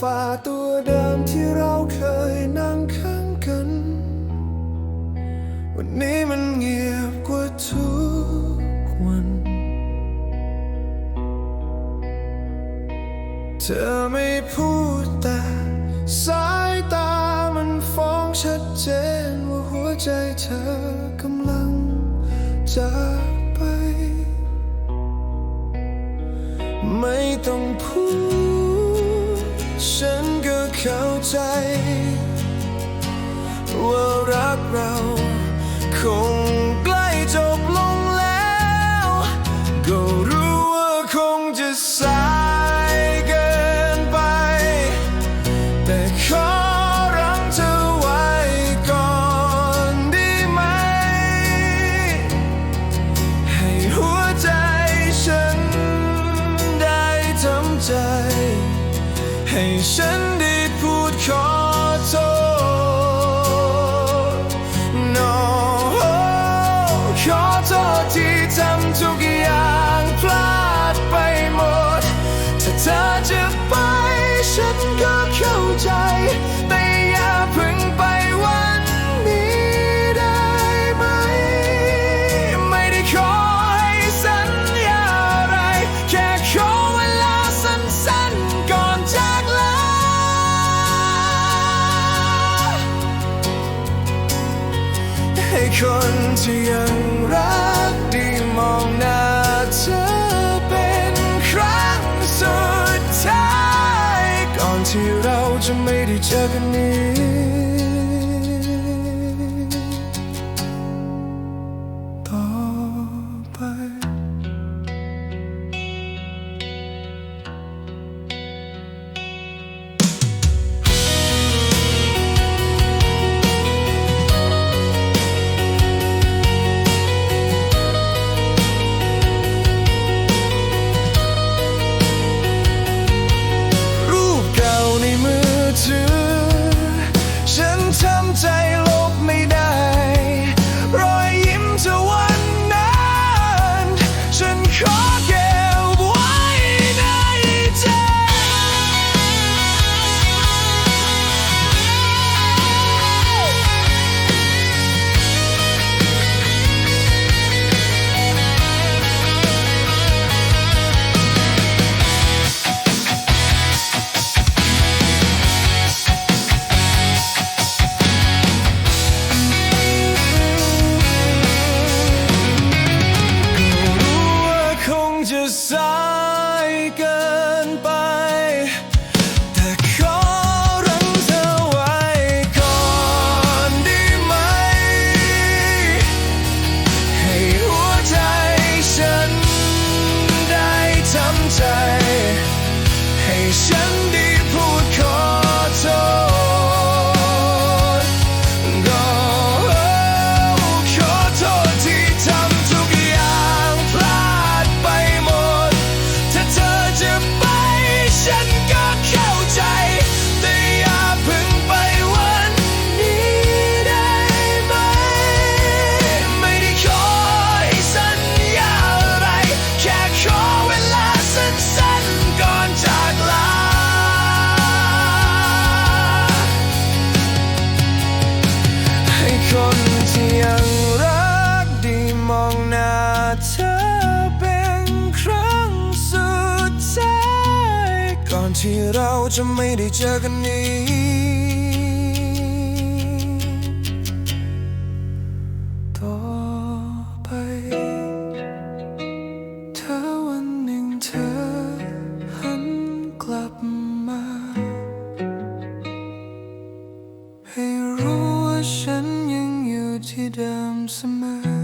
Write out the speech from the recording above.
ฟาตัวเดิมที่เราเคยนั่งข้างกัน วันนี้มันเงียบกว่าทุกวัน เธอไม่พูดแต่สายตามันฟ้องชัดเจนว่าหัวใจเธอกำลังจะ ให้ฉันได้ คนที่ยังรักดีมองหน้าเธอเป็นครั้งสุดท้าย ก่อนที่เราจะไม่ได้เจอกันนี้ Say. so จะไม่ได้เจอกันนี้ ต่อไปถ้าวันหนึ่งเธอหันกลับมา ให้รู้ว่าฉันยังอยู่ที่เดิมเสมอ